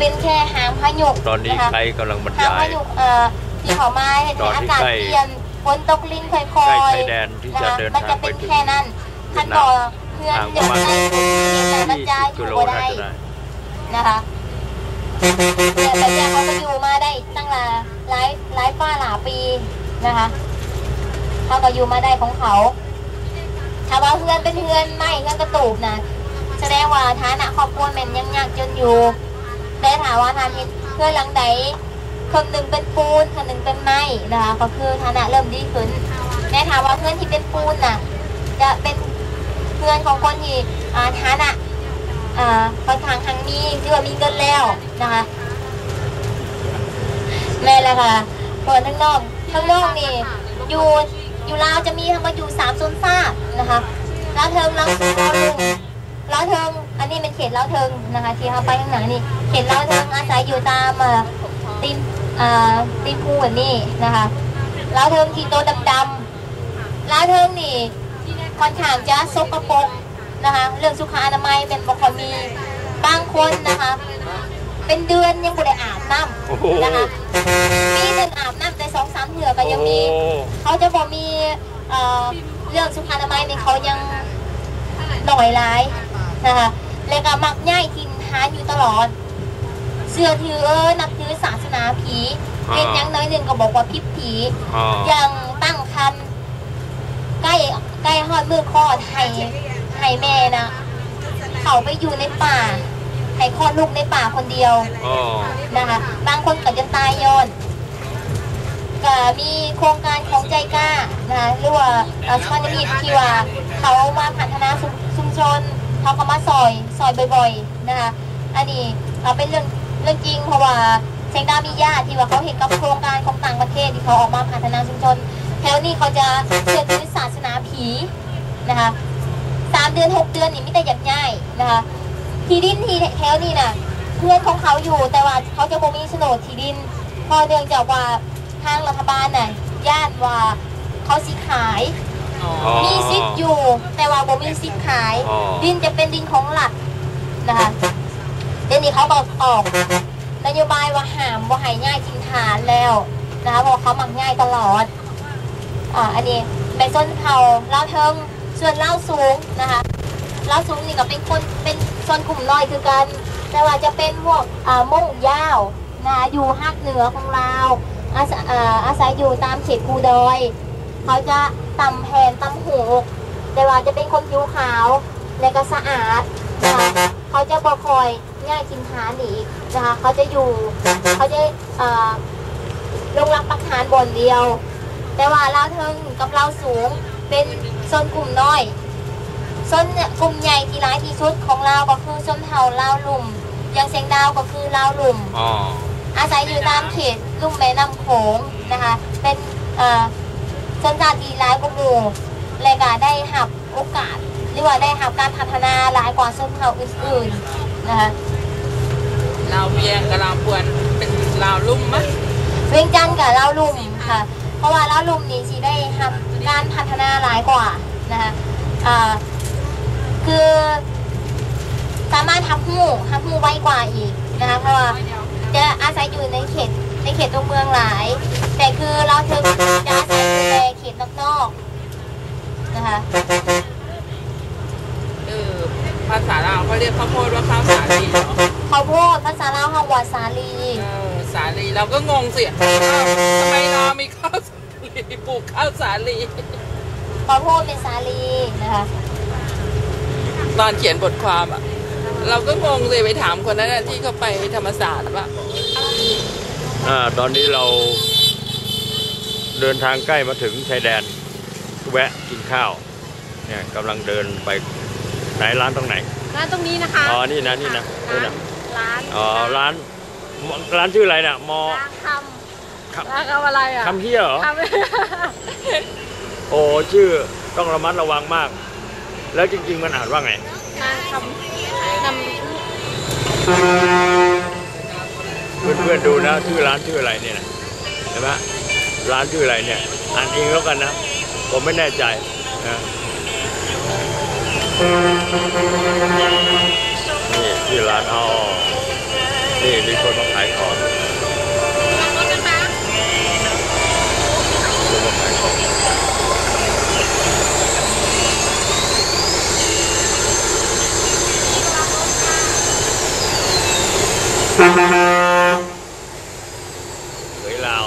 เป็นแค่หางพายุตอนนี้ะคะใครกำลังบรรหางยายพายุเอ่อที่เขามาเห็นตอนอาที่กาศใกล้เปลี่ยนฝนตกลิ้นค่อยใกล้ๆชายแดนที่จะนะคะเดินมันทาจะงไปเป็นถึงแค่นั้นท่านบอเพื่อนทางปเดี๋ยระวมาณในแต่มันจะอ20กิยู่โลบ่น่าได้จะได้นะคะแต่แต่เนี่ยเขาก็อยู่มาได้ตั้งหลายหลายหลายป้าหลายปีนะคะเขาก็อยู่มาได้ของเขาถ้าว่าเพื่อนเป็นเพื่อนไม่เพื่อนกระตูบนะแสดงว่าฐานะครอบครัวแมันยังยากจนอยู่ แต่ถามว่าทานเห็นเพื่อนหลังใดคนหนึ่งเป็นปูนคนหนึ่งเป็นไม้นะคะก็คือฐานะเริ่มดีขึ้นแต่ถามว่าเพื่อนที่เป็นปูนน่ะ จะเป็นเพื่อนของคนที่ฐานะค่อนข้างทางมีหรือว่ามีเงินแล้วนะคะแม่และค่ะเปิดทั้งนอกทั้งนอกนี่อยู่อยู่ลาวจะมีทั้งหมดอยู่สามโซนซ่านะคะลาวเทิงลาวสูงลาวลุงลาวเทิง อันนี้เป็นเขตลาวเทิงนะคะที่เขาไปข้างหลังนี่เขตลาวเทิงอาศัยอยู่ตามเอ่อตีนเอ่อตีนภูแบบนี้นะคะลาวเทิงที่โตวดำๆลาวเทิงนี่ค่อนข้างจะสกปรกนะคะเรื่องสุขอนามัยเป็นบ่ค่อยมีบางคนนะคะเป็นเดือนยังบ่ได้อาบน้โอ้โหำนะคะปีหนึงอาบน้ำแต่สองสามเถื่อก็ยังมีโอ้เขาจะบอกมีเอ่อเรื่องสุขอนามัยเนี่ยเขายังหน่อยร้ายนะคะ แล้วก็มักง่ายกินหาอยู่ตลอด เสื้อถือเออนับถือศาสนาผีเป็นอยังน้อยหนึ่งก็บอกว่าพิษผีอ๋อยังตั้งคันใกล้ใกล้ฮอดมือคลอดให้ให้แม่นะเขาไปอยู่ในป่าให้คลอดลูกในป่าคนเดียวอ๋อนะคะบางคนก็จะตายย้อนก็มีโครงการของใจกล้านะคะหรือว่าเอ่อชาตินิดที่ว่าเขามาพัฒนาชุมชุมชน เขาก็มาซอยซอยบ่อยๆนะคะอันนี้เราเป็นเรื่องเรื่องจริงเพราะว่าเซงดามีญาติที่ว่าเขาเห็นกับโครงการของต่างประเทศที่เขาออกมาพัฒนาชุมชนแถวนี้เขาจะเชื่อถือศาสนาผีนะคะสามเดือนหกเดือนนี่ไมิแต่หยัดง่ายนะคะที่ดินที่แถวนี้น่ะเพื่อนของเขาอยู่แต่ว่าเขาจะบ่มีโฉนดที่ดินพอเนื่องจากว่าทางรัฐบาลน่ะญาติว่าเขาสิขาย อ๋อ มีสิทธิ์อยู่ แต่ว่าบ่มีสิทธิ์ขาย อ๋อ ดินจะเป็นดินของรัฐนะคะเดี๋ยวนี้เขาบอกออกนโยบายว่าห้ามว่าให้ง่ายทิ้งฐานแล้วนะคะเพราะว่าเขามักง่ายตลอดอ่าอันนี้เป็นส้นเผาเล่าเทิงส่วนเล่าสูงนะคะเล่าสูงนี่ก็เป็นคนเป็นส่วนกลุ่มน้อยคือกัน แต่ว่าจะเป็นพวกอ่าม่งยาวนะคะอยู่ภาคเหนือของเราวอาศัยอ่าอาศัยอยู่ตามเขตภูดอย เขาจะตำแผ่นตำหูกแต่ว่าจะเป็นคนผิวขาวและก็สะอาดนะคะเขาจะบ่คอยง่ายกินทานอีกนะคะเขาจะอยู่เขาจะเอ่อลงรับประทานบนเดียว แต่ว่าเราเทิงกับเราสูงเป็นโซนกลุ่มน้อยโซนเนี่ยกลุ่มใหญ่ที่ร้ายที่สุดของเราก็คือชนเผ่าลาวลุ่มอย่างเสียงดาวก็คือลาวลุ่มอ๋ออาศัยอยู่ตามเขตลุ่มแม่น้ำโขงนะคะเป็น เอ่อชนชาติที่ร้ายกว่าหมู่และก็ได้หับโอกาส หรือว่าได้หับการพัฒนาหลายกว่าชนเผ่าอื่นๆนะคะลาวเวียงกับลาวปวนเป็นลาวลุ่มมะเวียงจันทร์กับลาวลุ่มค่ะ เพราะว่าลาวลุ่มนี่สิได้หับการพัฒนาหลายกว่านะคะอ่าคือสามารถทับหูทับหูไวกว่าอีกนะคะเพราะว่าจะอาศัยอยู่ในเขตในเข ตตัวเมืองหลาย แต่คือเราถึงจะอาศัยอยู่ในเขตนอกๆนะคะเออภาษาลาวเขาเรียกข้าวโพดว่าข้าวสาลีเหรอข้าวโพดภาษาลาวฮาวาสาลีเออสาลีเราก็งงสิอ้าวทำไมเรามีข้าวสาลีปลูกข้าวสาลี ข้าวโพดเป็นสาลีนะคะตอนเขียนบทความอะเราก็งงสิไปถามคนนั้นนะที่เขาไปธรรมศาสตร์ว่า อ่าตอนนี้เราเดินทางใกล้มาถึงชายแดน แวะกินข้าว เนี่ยกำลังเดินไปไหนร้านตรงไหน ร้านตรงนี้นะคะ อ๋อ นี่นะ นี่นะนี่ร้านนะ ร้าน อ๋อ ร้าน ร้านชื่ออะไรน่ะ มอร้านคคำำร้านคำอะไรอะคำเฮียเหรอคำโอ้ชื่อต้องระมัดระวังมาก แล้วจริง ๆ มันอ่านว่าไงร้านคำนเพื่อนดูนะชื่อร้านชื่ออะไรเนี่ยนะเห็นไหมร้านชื่ออะไรเนี่ยอ่านเองแล้วกันนะ ผมไม่แน่ใจนะนี่ชื่ร้านอ๋อนี่มีคนมาขายของคนมาขายของเฮ้ยลาว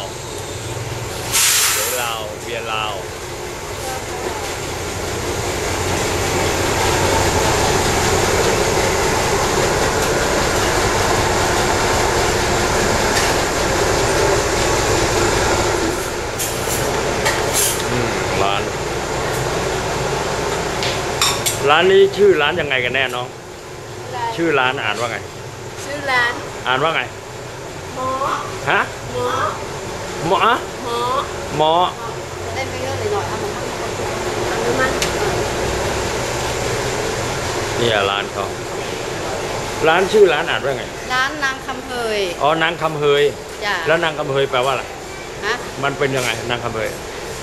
เฮ้ยลาวเบียร์ลาว อืมร้าน ร้านนี้ชื่อร้านยังไงกันแน่น้อง ชื่อร้านอ่านว่าไง ชื่อร้าน อ่านว่าไง หมอ ฮะ หมอ หมออะหมอ หมอได้ไม่เยอะเลยหน่อยเอามาเอาน้ำมันเนี่ยร้านเขาร้านชื่อร้านอ่านว่าไง ร้านนางคำเพยอ๋อนางคำเฮยจ้ะแล้วนางคำเฮยแปลว่าอะไร ฮะ มันเป็นยังไงนางคำเฮย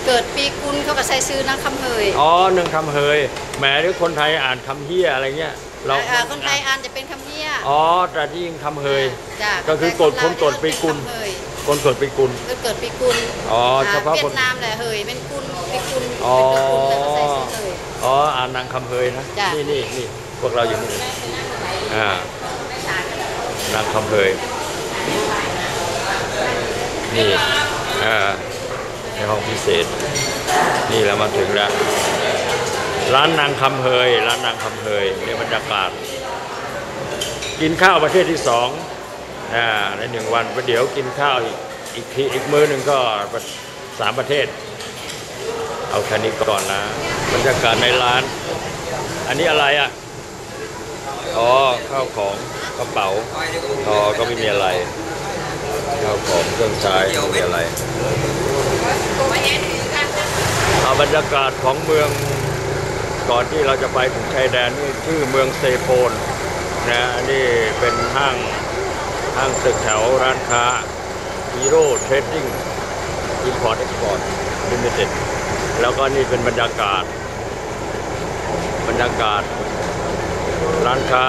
เกิดปีกุลเขาก็ใช้ซื้อนางคำเพยอ๋อนางคำเฮยแหมหรือคนไทยอ่านคำเฮียอะไรเงี้ยเราอ่าคนไทยอ่านจะเป็นคำเนี้ยอ๋อแต่ที่ยิงคำเฮยจ้ะก็คือกดคนกดปีกุลเป็นคำเฮยคนเกิดปีกุลก็เกิดปีกุลอ๋อเฉพาะเวีคยนดนามแหละเฮยเป็นกุลปีกุลอ๋อเป็นปีกุลแล้วก็ใช้ซื้อเลยอ๋ออ่านนางคำเฮยนะจ้ะนี่นี่นี่พวกเราอยู่นี่อ่านางคำเฮยนี่อ่าใน ห้องพิเศษ นี่เรามาถึงแล้ว ร้านนางคำเฮยร้านนางคำเฮยในบรรยากาศ กินข้าวประเทศที่สองอ่าในหนึ่งวันประเดี๋ยวกินข้าวอีกอีกทีอีกมื้อหนึ่งก็สามประเทศ เอาแค่นี้ก่อนนะ บรรยากาศในร้าน อันนี้อะไรอะอ๋อข้าวของกระเป๋าอ๋อก็ไม่มีอะไรข้าวของเครื่องใช้ไม่มีอะไร เอาบรรยากาศของเมืองก่อนที่เราจะไปถึงชายแดนนี่ชื่อเมืองเซโปนนะนี่เป็นห้างห้างตึกแถวร้านค้าฮีโร่เทรดดิ้งอินพอร์ตเอ็กซ์พอร์ตลิมิเต็ดแล้วก็นี่เป็นบรรยากาศ บรรยากาศ ร้านค้า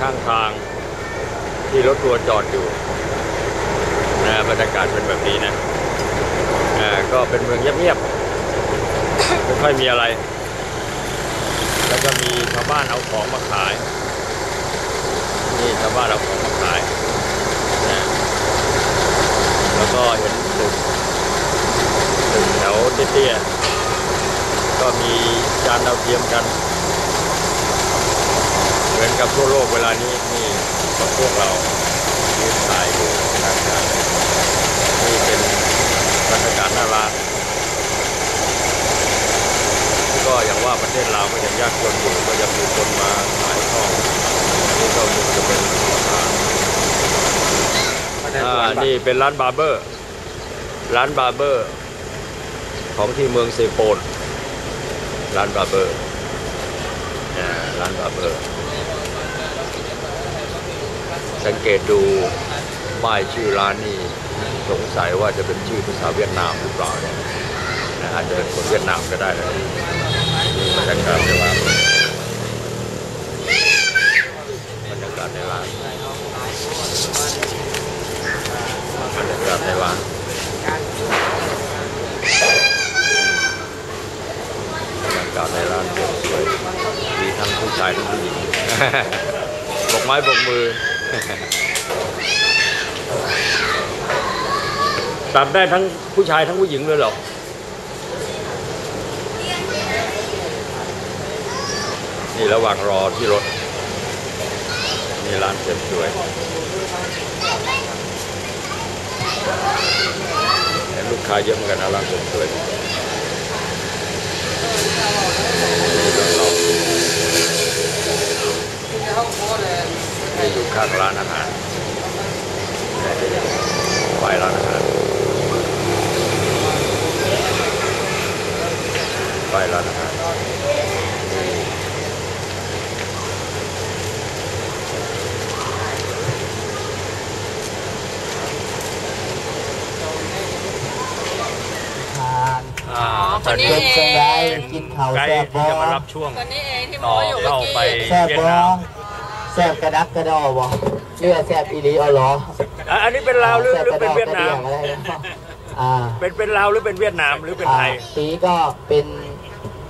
ข้างทางที่รถทัวร์จอดอยู่นะบรรยากาศเป็นแบบนี้นะ อ่าก็เป็นเมืองเงียบๆไม่ค่อยมีอะไร แล้วก็มีชาวบ้านเอาของมาขาย นี่ชาวบ้านเอาของมาขายนะแล้วก็เห็นตึกตึกแถวเตี้ยๆก็มีจานดาวเทียมกัน เหมือนกับทั่วโลกเวลานี้นี่กับพวกเรายืนถ่ายอยู่นะครับนี่เป็นบรรยากาศหน้าร้านก็อย่างว่า ประเทศลาวก็ยังยากจนอยู่ก็ยังมีคนมาขายของนี่ก็มีจะเป็นร้านอ่านี่เป็นร้านบาร์เบอร์ ร้านบาร์เบอร์ ของที่เมืองเซโปนร้านบาร์เบอร์ร้านบาร์เบอร์ สังเกตดูป้ายชื่อร้านนี่สงสัยว่าจะเป็นชื่อภาษาเวียดนามหรือเปล่าเนี่ยอาจจะเป็นคนเวียดนามก็ได้นะ บรรยากาศในร้านบรรยากาศในร้านบรรยากาศในร้านบรรยากาศในร้านสวยมีทั้งผู้ชายทั้งผู้หญิงบกไม้บกมือ ตัดได้ทั้งผู้ชายทั้งผู้หญิงเลยเหรอ นี่ระหว่างรอที่รถนี่ร้านเสริมสวยเห็นลูกค้าเยอะเหมือนกันนะร้านเสริมสวยรถเรานี่อยู่ข้างร้านอาหารไปร้านอาหารไปร้านอาหารนี่ ทาน อ่า คนนี้เป็นจังไดกินข้าวไกแซ่บด์บ่ที่จะมารับช่วงคนนี้เองที่โมต่ออยู่เมื่อเข้ากี้ไปแซ่บเวียดบ่นามแซ่บกระดักกระดอบ่เลือดแซบอีหลีเอาเหรออะอันนี้เป็นลาวหรือแซ่บหรือกระเป็นดอกเวียดกระนาเดี่ยมงอะไรนะอ่าเป็นเป็นลาวหรือเป็นเวียดนามหรือเป็นไทย อ่าตีก็เป็น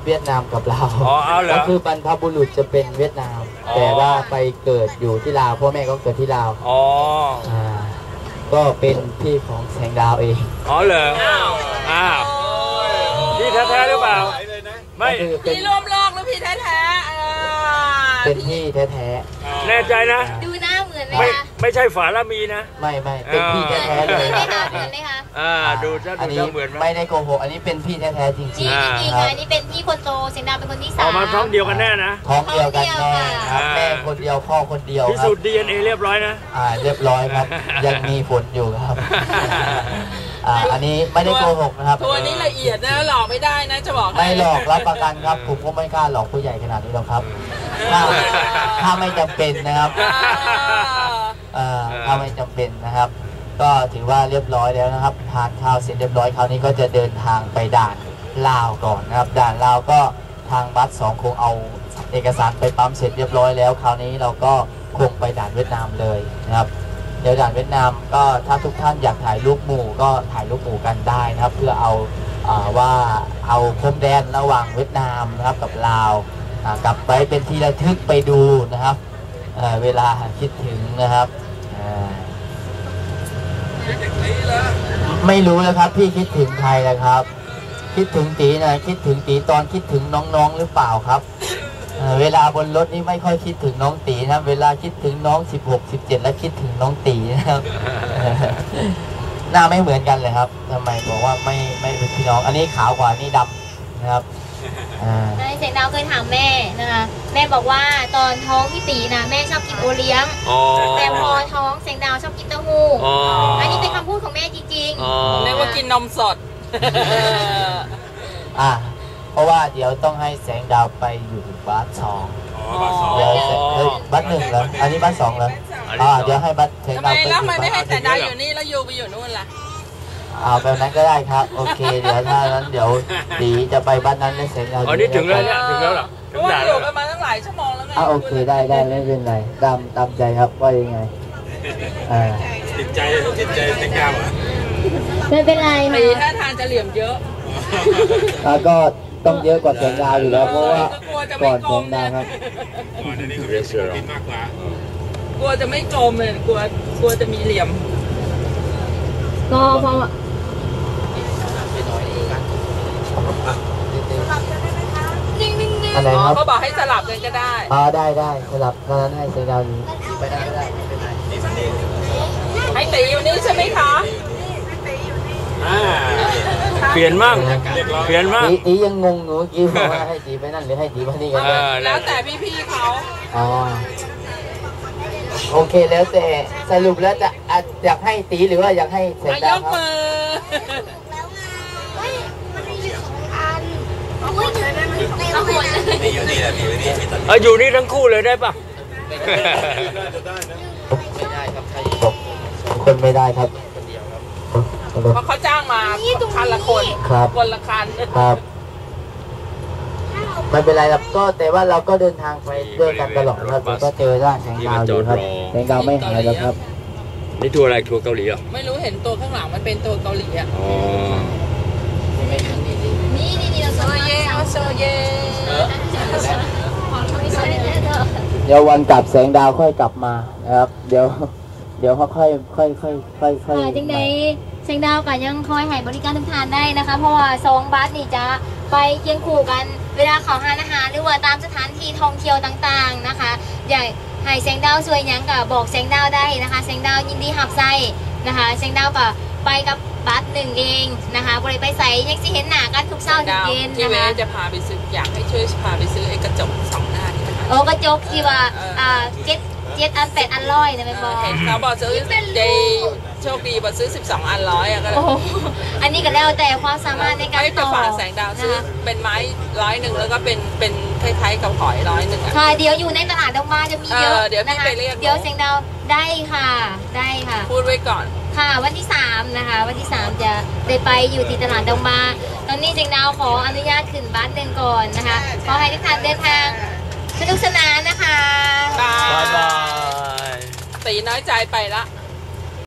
เวียดนามกับลาวอ๋อเอาเหรอก็คือบรรพบุรุษจะเป็นเวียดนาม อ๋อ แต่ว่าไปเกิดอยู่ที่ลาวพ่อแม่ก็เกิดที่ลาวอ๋อ อ่าก็เป็นพี่ของแสงดาวเอง อ๋อเหรออ้าวพี่ แท้ๆหรือเปล่า ไม่ ก็คือเป็นพี่ร่วมโลกหรือพี่แท้ๆเออเป็นพี่แท้แน่ใจนะ ดูหน้าเหมือนไหมไม่คะไม่ใช่ฝาละมีนะ ๆ ไม่ไม่เป็นพี่แท้ๆเหเลมือนยไหมคะเหมือนไหมคะอ่าดูจะอันดูนี้จะเหมือนไหมไม่ได้โกหกอันนี้เป็นพี่แท้ๆจจริริงงจริงอ่าๆอะนี่เป็นพี่คนโตเสียงดาวเป็นคนที่อสาอกมมาท้องเดียวกันแน่นะ ๆท้องเดียวกันแน่ครับอ่า แม่คนเดียวพ่อคนเดียวพิครัสูบจน์ DNA เรียบร้อยนะ อ่าเรียบร้อยครับ ยังมีผลอยู่ครับ อ่าอันนี้ไม่ได้โกหกนะครับทัวร์นี้ละเอียดนะหลอกไม่ได้นะจะบอกให้ไม่หลอกรับประกันครับผมก็ไม่กล้าหลอกผู้ใหญ่ขนาดนี้หรอกครับถ้าถ้าไม่จำเป็นนะครับเออเอ่อถ้าไม่จำเป็นนะครับ ก็ถือว่าเรียบร้อยแล้วนะครับทานข้าวเสร็จเรียบร้อยคราวนี้ก็จะเดินทางไปด่านลาวก่อนนะครับ ด่านลาวก็ทางบัสสองคงเอาเอกสารไปปั๊มเสร็จเรียบร้อยแล้ว คราวนี้เราก็คงไปด่านเวียดนามเลยนะครับ เดี๋ยวด่านเวียดนามก็ถ้าทุกท่านอยากถ่ายรูปหมู่ก็ถ่ายรูปหมู่กันได้นะครับ เพื่อเอาอว่าเอาพรมแดนระหว่างเวียดนามนะครับกับลาวกลับไปเป็นที่ระทึกไปดูนะครับเเวลาคิดถึงนะครับไม่รู้แล้วครับพี่คิดถึงใครนะครับ คิดถึงตีนะคิดถึงตีตอนคิดถึงน้องๆหรือเปล่าครับ เอ่อเวลาบนรถนี่ไม่ค่อยคิดถึงน้องตีนะครับเวลาคิดถึงน้อง 16 17 แล้วคิดถึงน้องตีนะครับ หน้าไม่เหมือนกันเลยครับทำไมบอกว่าไม่ไม่เป็นพี่น้อง อันนี้ขาวกว่านี่ดำนะครับอ่านายเสียงดาวเคยถามแม่นะคะ แม่บอกว่าตอนท้องพี่ตีนะแม่ชอบกินโอเลี้ยงอ๋อแต่พอท้องเสียงดาวชอบกินเต้าหู้อ๋ออัอันนี้เป็นคำพูดของแม่จริงอ๋อเรียกว่ากินนมสดอ่า เพราะว่าเดี๋ยวต้องให้แสงดาวไปอยู่บ้านสอง เดี๋ยวเสร็จเฮ้ยบัสหนึ่งเหรออันนี้บัสสองเหรออันนี้อ่าสองเดี๋ยวให้บัสแสงทำไมดาวไปอแล้วยู่มันไม่ให้บ้านแต่ดาวอยู่นี่แล้วยูไปอยู่นู่นล่ะ เอาแบบนั้นก็ได้ครับ โอเค เดี๋ยวถ้านั้นเดี๋ยวตีจะไปบ้านนั้นแล้วแสงดาวอ๋อนี่ถึงแล้วเนี่ย ถึงแล้วเหรอเพถึงราะว่าด่านอแล้วยู่เหรกัอนมาตั้งหลายชั่วโมงแล้วไงอ่าโอเคได้ได้ไม่เป็นไรตามตามใจครับว่ายังไงอ่าติดใจติดใจติดกาวอะๆไม่เป็นไรตีค่ะท่าทางจะเหลี่ยมเยอะ แล้วก็ ต้องเยอะกว่าแสงดาวอยู่แล้วเพราะว่าก็กลัวจะไม่ก่อนกลแสมงดาวครับก่อนอันนี้เขาบินมากกว่ากลัวจะไม่กลมเลยกลัวกลัวจะมีเหลี่ยม ก็เพราะอันไหนอ๋อครับเขาบอกให้สลับกันก็ได้อ๋อได้ได้สลับตอนนั้นให้แสงดาวอยู่ไปได้ก็ได้ไม่เป็นไรให้ตีอยู่นี่ใช่ไหมคะ อ่าเปลี่ยนมั่งเปลี่ยนมั่งตีตียังงงอยู่เมื่อกี้บอกว่าให้ตีไปนั่นหรือให้ตีไปนี่กันเอแน่อแล้วแต่พี่ๆเขาอ๋อโอเคแล้วแต่สรุปแล้วจะอะอยากให้ตีหรือว่าอยากให้แสงมายดาวกครับมือเอาหัวเลยนี่อยู่นี่แหละนี่อยู่นี่มีตัดเอออยู่นี่ทั้งคู่เลยได้ปะ ไม่ได้ครับใครตกคนไม่ได้ครับ เพราะเขาจ้างมาคันละคนครับคนละคันครับไม่เป็นไรครับก็แต่ว่าเราก็เดินทางไปด้วยกันตลอดครับผมก็เจอร่างแสงดาวอยู่ครับแสงดาวไม่หายแล้วครับ นี่ทัวร์อะไรทัวร์เกาหลีเหรอไม่รู้เห็นตัวข้างหลังมันเป็นตัวเกาหลีอะอ๋อนี่นี่นี่เราโซเย่เราโซเย่เดี๋ยววันกลับแสงดาวค่อยกลับมานะครับ เดี๋ยว เดี๋ยวเขาค่อยค่อยค่อยค่อยค่อยค่ะจังใด เสียงดาวก็ยังคอยให้บริการทุกท่านได้นะคะ เพราะว่าสองบัสนี่จะไปเคียงคู่กันเวลาเขาหาอาหารหรือว่าตามสถานที่ท่องเที่ยวต่างๆนะคะอยากให้เสียงดาวสวยหยังก็บอกเสียงดาวได้นะคะเสียงดาวยินดีหับไส้นะคะเสียงดาวก็ไปกับบัสหนึ่งเองนะคะบริไปใส่ยังสิเห็นหน้ากันทุกเช้าทุกดาวเย็นที่นะเวคะจะพาไปซื้ออยากให้ช่วยพาไปซื้อไอ้กระจกสองหน้านี่นะคะโอ้กระจกที่ว่าอ่าเจ็ด เจ็ดอันแปดอันร้อยนะแม่บอเห็นเขาบอกซื้อเดโชคดีบอกซื้อ 12 อันร้อยอะก็เลยโอ้โหอันนี้ก็แล้วแต่ความสามารถในการให้จะต่อฝากแสงดาวซื้อนะคะเป็นไม้ร้อยหนึ่งแล้วก็เป็นเป็นคล้ายๆกับหอยร้อยหนึ่งอะ ค่ะเดี๋ยวอยู่ในตลาดดอกมาจะมีเยอะเออเดี๋ยวพี่นะคะไปเรียก เดี๋ยวเสียงดาวได้ค่ะได้ค่ะ พูดไว้ก่อน ค่ะวันที่3นะคะวันที่ 3 จะได้ไปอยู่ที่ตลาดดงมา ตอนนี้เจงดาวขออนุญาตขึ้นบ้านหนึ่งก่อนนะคะขอให้ทุกท่านเดินทาง สนุกสนานนะคะ บาย บายบายตีน้อยใจไปละ